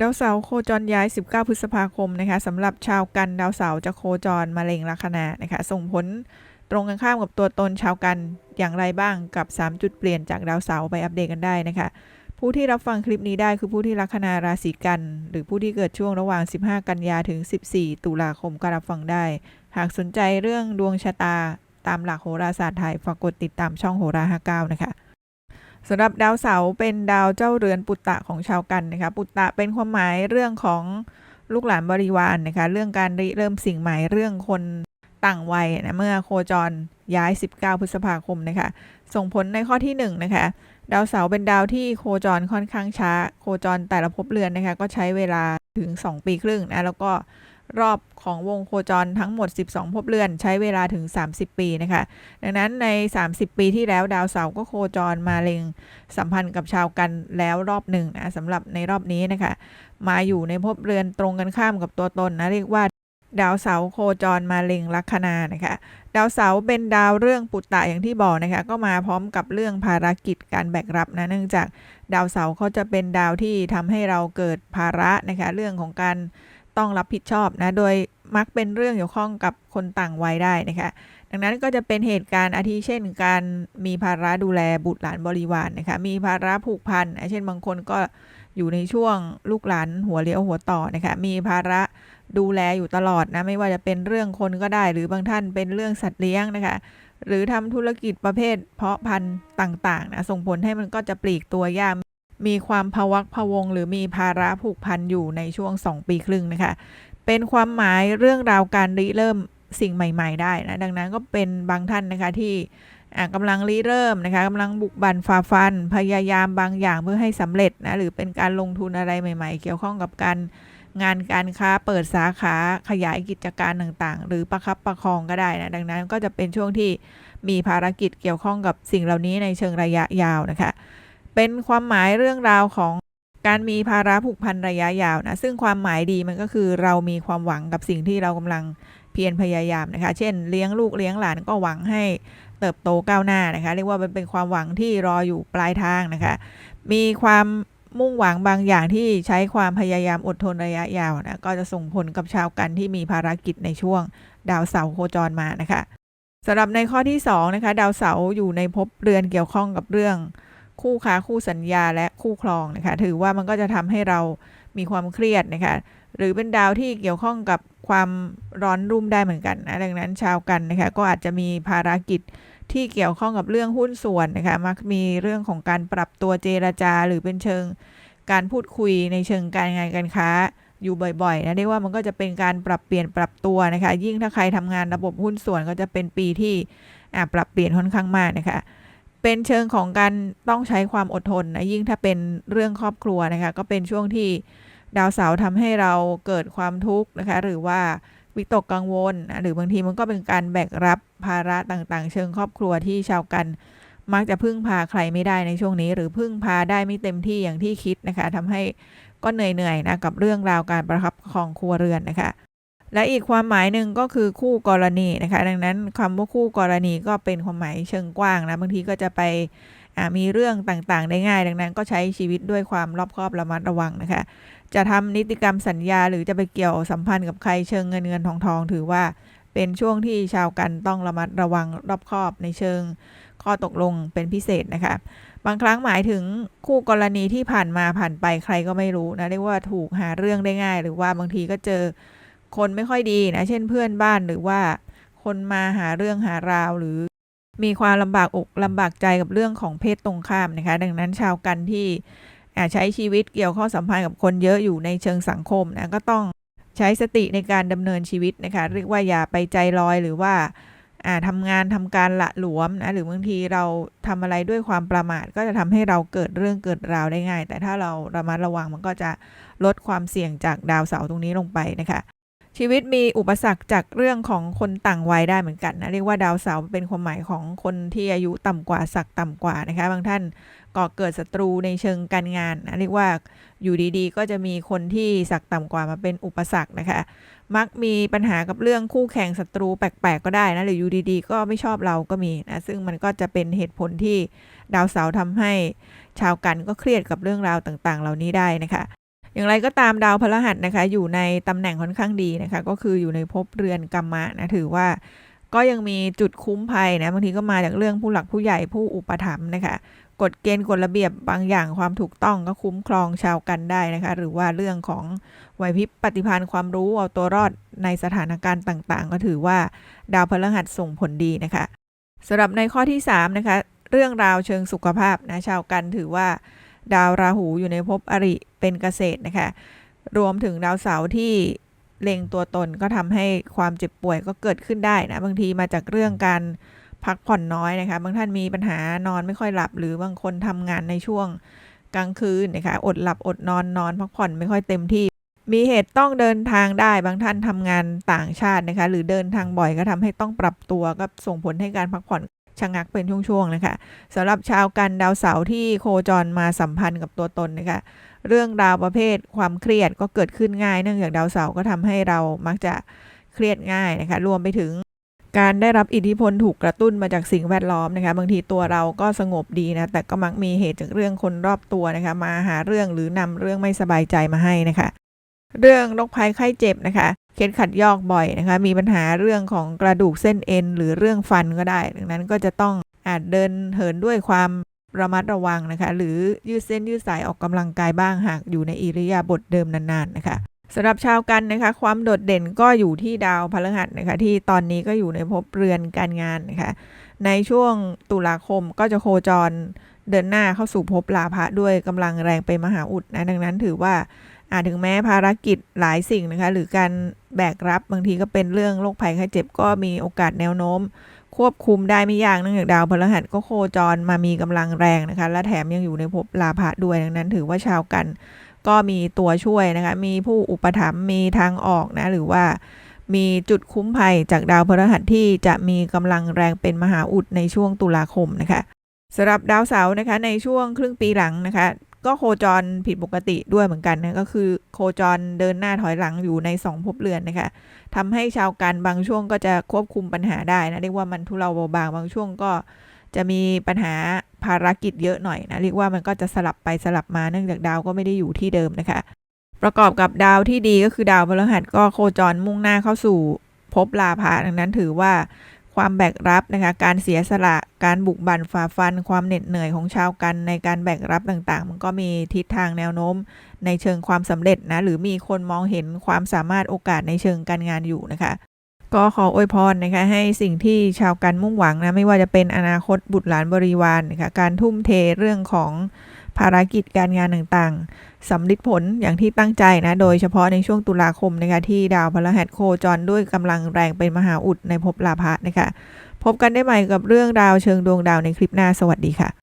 ดาวเสาร์โคจรย้าย 19 พฤษภาคมนะคะสำหรับชาวกันดาวเสาร์จะโคจรมาเล็งลัคนานะคะส่งผลตรงกันข้ามกับตัวตนชาวกันอย่างไรบ้างกับ 3 จุดเปลี่ยนจากดาวเสาร์ไปอัปเดตกันได้นะคะ ผู้ที่รับฟังคลิปนี้ได้คือผู้ที่ลัคนาราศีกัน หรือผู้ที่เกิดช่วงระหว่าง 15 กันยาถึง 14 ตุลาคมก็รับฟังได้ หากสนใจเรื่องดวงชะตาตามหลักโหราศาสตร์ไทยฝากกดติดตามช่องโหรา59นะคะ สำหรับดาวเสาร์เป็นดาวเจ้าเรือนปุตตะของชาวกันนะคะปุตตะเป็นความหมายเรื่องของลูกหลานบริวารนนะคะเรื่องการริเริ่มสิ่งใหม่เรื่องคนต่างวัยนะเมื่อโคจรย้าย 19 พฤษภาคมนะคะส่งผลในข้อที่1นะคะดาวเสาร์เป็นดาวที่โคจรค่อนข้างช้า โคจรแต่ละภพเรือนนะคะก็ใช้เวลาถึง 2 ปีครึ่งนะแล้วก็ รอบของวงโคจรทั้งหมด 12 ภพเรือน ใช้เวลาถึง 30 ปีนะคะ ดังนั้นใน 30 ปีที่แล้วดาวเสาร์ก็โคจรมาเล็งสัมพันธ์กับชาวกันแล้วรอบหนึ่งนะสำหรับในรอบนี้นะคะ มาอยู่ในภพเรือนตรงกันข้ามกับตัวตนนะเรียกว่าดาวเสาร์โคจรมาเล็งลัคนานะคะ ดาวเสาร์เป็นดาวเรื่องปุตตะอย่างที่บอกนะคะ ก็มาพร้อมกับเรื่องภารกิจการแบกรับนะ เนื่องจากดาวเสาร์เขาจะเป็นดาวที่ทำให้เราเกิดภาระนะคะ เรื่องของการ ต้องรับผิดชอบนะ โดยมักเป็นเรื่องเกี่ยวข้องกับคนต่างวัยได้นะคะ ดังนั้นก็จะเป็นเหตุการณ์อาทิเช่น การมีภาระดูแลบุตรหลานบริวารนนะคะ มีภาระผูกพันเช่นบางคนก็อยู่ในช่วงลูกหลานหัวเลี้ยวหัวต่อนะคะ มีภาระดูแลอยู่ตลอดนะ ไม่ว่าจะเป็นเรื่องคนก็ได้ หรือบางท่านเป็นเรื่องสัตว์เลี้ยงนะคะ หรือทำธุรกิจประเภทเพาะพันธุ์ต่างๆนะ ส่งผลให้มันก็จะปลีกตัวยาก มีความภวักพวง หรือมีภาระผูกพันอยู่ในช่วง 2 ปีครึ่งนะคะ เป็นความหมายเรื่องราวการริเริ่มสิ่งใหม่ ๆ ได้นะ ดังนั้นก็เป็นบางท่านนะคะที่กำลังริเริ่มนะคะกำลังบุกบันฝ่าฟัน พยายามบางอย่างเพื่อให้สำเร็จนะหรือเป็นการลงทุนอะไรใหม่ ๆ เกี่ยวข้องกับการงานการค้าเปิดสาขาขยายกิจการต่างๆ หรือประคับประคองก็ได้นะดังนั้นก็จะเป็นช่วงที่มีภารกิจเกี่ยวข้องกับสิ่งเหล่านี้ในเชิงระยะยาวนะคะ เป็นความหมายเรื่องราวของการมีภาระผูกพันระยะยาวนะซึ่งความหมายดีมันก็คือเรามีความหวังกับสิ่งที่เรากำลังเพียรพยายามนะคะ เช่น เลี้ยงลูกเลี้ยงหลานก็หวังให้เติบโตก้าวหน้านะคะ เรียกว่าเป็นเป็นความหวังที่รออยู่ปลายทางนะคะ มีความมุ่งหวังบางอย่างที่ใช้ความพยายามอดทนระยะยาวนะก็จะส่งผลกับชาวกันที่มีภารกิจในช่วงดาวเสาร์โคจรมานะคะสำหรับในข้อที่2นะคะดาวเสาร์อยู่ในภพเรือนเกี่ยวข้องกับเรื่อง คู่ค้าคู่สัญญาและคู่ครองนะคะถือว่ามันก็จะทำให้เรามีความเครียดนะคะหรือเป็นดาวที่เกี่ยวข้องกับความร้อนรุ่มได้เหมือนกันนะดังนั้นชาวกันนะคะก็อาจจะมีภารกิจที่เกี่ยวข้องกับเรื่องหุ้นส่วนนะคะมักมีเรื่องของการปรับตัวเจรจา หรือเป็นเชิงการพูดคุยในเชิงการงานการค้าอยู่บ่อยๆนะเรียกว่ามันก็จะเป็นการปรับเปลี่ยนปรับตัวนะคะ ยิ่งถ้าใครทำงานระบบหุ้นส่วนก็จะเป็นปีที่ปรับเปลี่ยนค่อนข้างมากนะคะ เป็นเชิงของการต้องใช้ความอดทนนะยิ่งถ้าเป็นเรื่องครอบครัวนะคะก็เป็นช่วงที่ดาวเสาร์ทำให้เราเกิดความทุกข์นะคะหรือว่าวิตกกังวลนะหรือบางทีมันก็เป็นการแบกรับภาระต่างๆ เชิงครอบครัวที่ชาวกัน มักจะพึ่งพาใครไม่ได้ในช่วงนี้ หรือพึ่งพาได้ไม่เต็มที่อย่างที่คิดนะคะทำให้ก็เหนื่อยๆนะกับเรื่องราวการประคับประคองครัวเรือนนะคะ และอีกความหมายหนึ่งก็คือคู่กรณีนะคะ ดังนั้นคำว่าคู่กรณีก็เป็นความหมายเชิงกว้างนะบางทีก็จะไปมีเรื่องต่างๆ ได้ง่าย ดังนั้นก็ใช้ชีวิตด้วยความรอบคอบระมัดระวังนะคะ จะทำนิติกรรมสัญญา หรือจะไปเกี่ยวสัมพันธ์กับใครเชิงเงินเงินทองทองถือว่าเป็นช่วงที่ชาวกันต้องระมัดระวังรอบคอบในเชิงข้อตกลงเป็นพิเศษนะคะ บางครั้งหมายถึงคู่กรณีที่ผ่านมาผ่านไปใครก็ไม่รู้นะเรียกว่าถูกหาเรื่องได้ง่าย หรือว่าบางทีก็เจอ คนไม่ค่อยดีนะ เช่นเพื่อนบ้านหรือว่าคนมาหาเรื่องหาราวหรือมีความลำบากอกลำบากใจกับเรื่องของเพศตรงข้ามนะคะ ดังนั้นชาวกันที่ใช้ชีวิตเกี่ยวข้องสัมพันธ์กับคนเยอะอยู่ในเชิงสังคมนะก็ต้องใช้สติในการดำเนินชีวิตนะคะ เรียกว่าอย่าไปใจลอยหรือว่าทำงานทำการละหลวมนะหรือบางทีเราทำอะไรด้วยความประมาท ก็จะทำให้เราเกิดเรื่องเกิดราวได้ง่าย แต่ถ้าเราระมัดระวังมันก็จะลดความเสี่ยงจากดาวเสาร์ตรงนี้ลงไปนะคะ ชีวิตมีอุปสรรคจากเรื่องของคนต่างวัยได้เหมือนกันนะเรียกว่าดาวเสาร์เป็นความหมายของคนที่อายุต่ำกว่าศักต่ำกว่านะคะบางท่านก่อเกิดศัตรูในเชิงการงานนะเรียกว่าอยู่ดีๆ ก็จะมีคนที่ศักต่ำกว่ามาเป็นอุปสรรคนะคะ มักมีปัญหากับเรื่องคู่แข่งศัตรูแปลกๆก็ได้นะหรืออยู่ดีๆ ก็ไม่ชอบเราก็มีนะซึ่งมันก็จะเป็นเหตุผลที่ดาวเสาร์ทำให้ชาวกันก็เครียดกับเรื่องราวต่างๆ เหล่านี้ได้นะคะ อย่างไรก็ตามดาวพฤหัสนะคะ อยู่ในตำแหน่งค่อนข้างดีนะคะ ก็คืออยู่ในภพเรือนกรรมะนะถือว่าก็ยังมีจุดคุ้มภัยนะบางทีก็มาจากเรื่องผู้หลักผู้ใหญ่ผู้อุปถัมภ์นะคะกฎเกณฑ์กฎระเบียบบางอย่างความถูกต้องก็คุ้มครองชาวกันได้นะคะ หรือว่าเรื่องของไหวพริบปฏิภาณความรู้เอาตัวรอดในสถานการณ์ต่างๆ ก็ถือว่าดาวพฤหัสส่งผลดีนะคะสำหรับในข้อที่3นะคะเรื่องราวเชิงสุขภาพนะชาวกันถือว่า ดาวราหูอยู่ในภพอริเป็นเกษตรนะคะ รวมถึงดาวเสาร์ที่เล็งตัวตนก็ทำให้ความเจ็บป่วยก็เกิดขึ้นได้นะ บางทีมาจากเรื่องการพักผ่อนน้อยนะคะ บางท่านมีปัญหานอนไม่ค่อยหลับ หรือบางคนทำงานในช่วงกลางคืนนะคะ อดหลับอดนอนนอน พักผ่อนไม่ค่อยเต็มที่ มีเหตุต้องเดินทางได้ บางท่านทำงานต่างชาตินะคะ หรือเดินทางบ่อยก็ทำให้ต้องปรับตัวก็ส่งผลให้การพักผ่อน ชะงักเป็นช่วงๆนะคะสำหรับชาวกันดาวเสาร์ที่โคจรมาสัมพันธ์กับตัวตนนะคะเรื่องราวประเภทความเครียดก็เกิดขึ้นง่าย เนื่องจากดาวเสาร์ก็ทำให้เรามักจะเครียดง่ายนะคะรวมไปถึงการได้รับอิทธิพลถูกกระตุ้นมาจากสิ่งแวดล้อมนะคะ บางทีตัวเราก็สงบดีนะ แต่ก็มักมีเหตุจากเรื่องคนรอบตัวนะคะ มาหาเรื่องหรือนำเรื่องไม่สบายใจมาให้นะคะ เรื่องโรคภัยไข้เจ็บนะคะ เคล็ดขัดยอกบ่อยนะคะ มีปัญหาเรื่องของกระดูกเส้นเอ็น หรือเรื่องฟันก็ได้ ดังนั้นก็จะต้องอาจเดินเหินด้วยความระมัดระวังนะคะ หรือยืดเส้นยืดสายออกกำลังกายบ้างหากอยู่ในอิริยาบถเดิมนานๆนะคะสำหรับชาวกันนะคะ ความโดดเด่นก็อยู่ที่ดาวพฤหัสนะคะ ที่ตอนนี้ก็อยู่ในภพเรือนการงานนะคะ ในช่วงตุลาคมก็จะโคจรเดินหน้าเข้าสู่ภพลาภะด้วยกำลังแรงไปมหาอุดนะดังนั้นถือว่า ถึงแม้ภารกิจหลายสิ่งนะคะ หรือการแบกรับบางทีก็เป็นเรื่องโรคภัยไข้เจ็บก็มีโอกาสแนวโน้ม ควบคุมได้ไม่ยากเนื่องจากดาวพฤหัสก็โคจรมามีกำลังแรงนะคะ และแถมยังอยู่ในภพลาภะด้วยดังนั้น ถือว่าชาวกันก็มีตัวช่วยนะคะ มีผู้อุปถัมภ์มีทางออกนะ หรือว่ามีจุดคุ้มภัยจากดาวพฤหัสที่จะมีกำลังแรงเป็นมหาอุดในช่วงตุลาคมนะคะสำหรับดาวเสาร์นะคะในช่วงครึ่งปีหลังนะคะ ก็โคจรผิดปกติด้วยเหมือนกันนะก็คือโคจรเดินหน้าถอยหลังอยู่ใน 2ภพเรือนนะคะทำให้ชาวกันบางช่วงก็จะควบคุมปัญหาได้นะเรียกว่ามันทุเลาเบาบางบางช่วงก็จะมีปัญหาภารกิจเยอะหน่อยนะเรียกว่ามันก็จะสลับไปสลับมาเนื่องจากดาวก็ไม่ได้อยู่ที่เดิมนะคะ ประกอบกับดาวที่ดีก็คือดาวพฤหัสก็โคจรมุ่งหน้าเข้าสู่ภพลาภะดังนั้นถือว่า ความแบกรับนะคะการเสียสละการบุกบั่นฝ่าฟัน ความเหน็ดเหนื่อยของชาวกันในการแบกรับต่างๆ มันก็มีทิศทางแนวโน้ม ในเชิงความสำเร็จนะหรือมีคนมองเห็นความสามารถโอกาสในเชิงการงานอยู่นะคะก็ขออวยพรนะคะให้สิ่งที่ชาวกันมุ่งหวังนะไม่ว่าจะเป็นอนาคตบุตรหลานบริวารนนะคะการทุ่มเทเรื่องของ ภารกิจการงานต่างๆสำลิดผลอย่างที่ตั้งใจนะ โดยเฉพาะในช่วงตุลาคมนะคะที่ดาวพฤหัสโคจรด้วยกำลังแรงเป็นมหาอุดในภพลาภะนะคะ พบกันได้ใหม่กับเรื่องราวเชิงดวงดาวในคลิปหน้าสวัสดีค่ะ